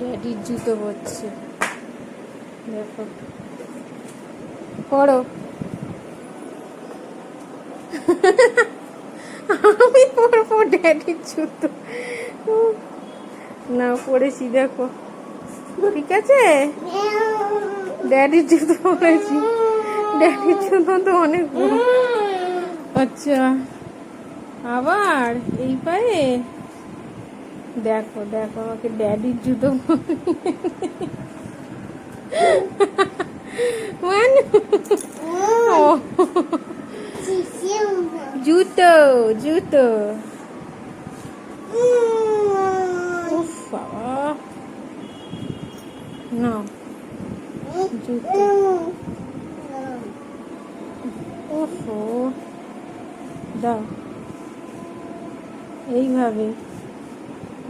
ড্যাডির জুতো পরছে। দেখো। পড়ো। আমি পরবো ড্যাডির জুতো। না পড়েছি দেখো। ঠিক আছে? ড্যাডির জুতো পড়েছি ড্যাডির জুতো তো অনেক আচ্ছা। আবার এই পায়ে? দেখো দেখো আমাকে ড্যাডির জুতো মানে ও জুতো জুতো উফ বাবা না জুতো ওহো দাও এইভাবে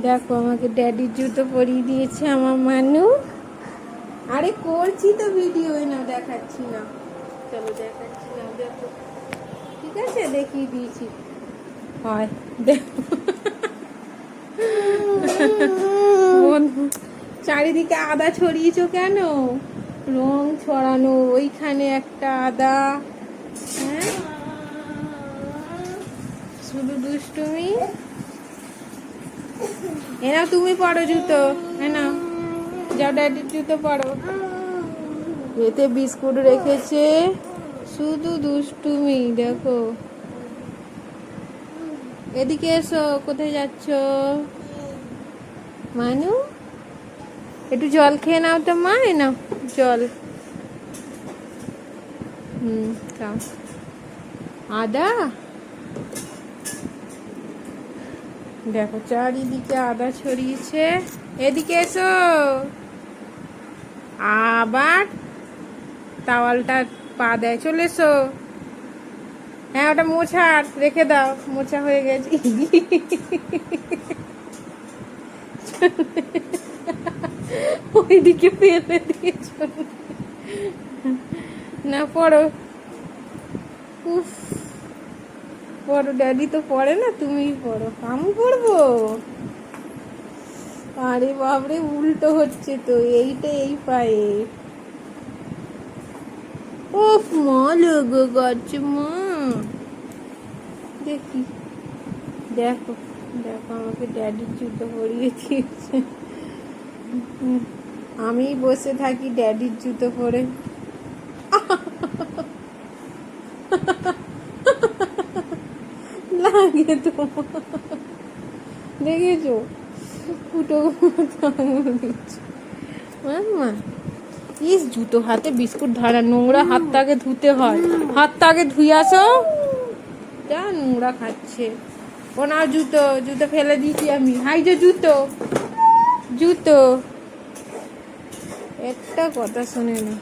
দেখো, আমাকে ড্যাডির জুতো পরিয়ে দিয়েছে আমার মানু। আরে করছি তো ভিডিও না দেখাচ্ছি না। চলো দেখাচ্ছি না, দেখো। ঠিক আছে? দেখিয়ে দিয়েছি। হয়, দেখো। চারিদিকে আদা ছড়িয়েছো কেন? রং ছড়ানো, ওইখানে একটা আদা। হ্যাঁ? শুধু দুষ্টুমি? এনা তুমি পড়ো জুতো এনা যাও ড্যাডির জুতো পড়ো। এতে বিস্কুট রেখেছে। শুধু দুষ্টুমি, দেখো। এদিকে এসো, কোথায় যাচ্ছ? মানু? একটু জল খেয়ে নাও তো মা নাও, জল। হুম আদা? দেখো, চারিদিকে আদা ছড়িয়েছে। এদিকে এসো। আবার তাওয়ালটা পা দেয়, চলে এসো। হ্যাঁ ওটা মোছার রেখে দাও, মোছা হয়ে গেছে। ওইদিকে ফেলে দিয়েছ। না, পড়ো। উফ। পড়ো ড্যাডি তো পড়ে না, তুমিই পড়ো। আমি পড়ব? আরে বাবরে উল্টো হচ্ছে তো, এইটা এই পায়ে। ওফ, মা লোগো গাছ মা। দেখি। দেখো দেখো, আমাকে ড্যাডির জুতো পরিয়ে দিয়েছে। আমি বসে থাকি ড্যাডির জুতো পরে। লাগে তো দেখেছ? ফুটো মাম্মা, ইস, জুতো হাতে বিস্কুট ধরা, নোংরা হাতটা আগে ধুতে হয়। হাতটা আগে ধুয়ে আসো। যা নোংরা খাচ্ছে। ও না জুতো জুতো ফেলে দিয়েছি আমি। হাই যে জুতো জুতো। একটা কথা শুনে না।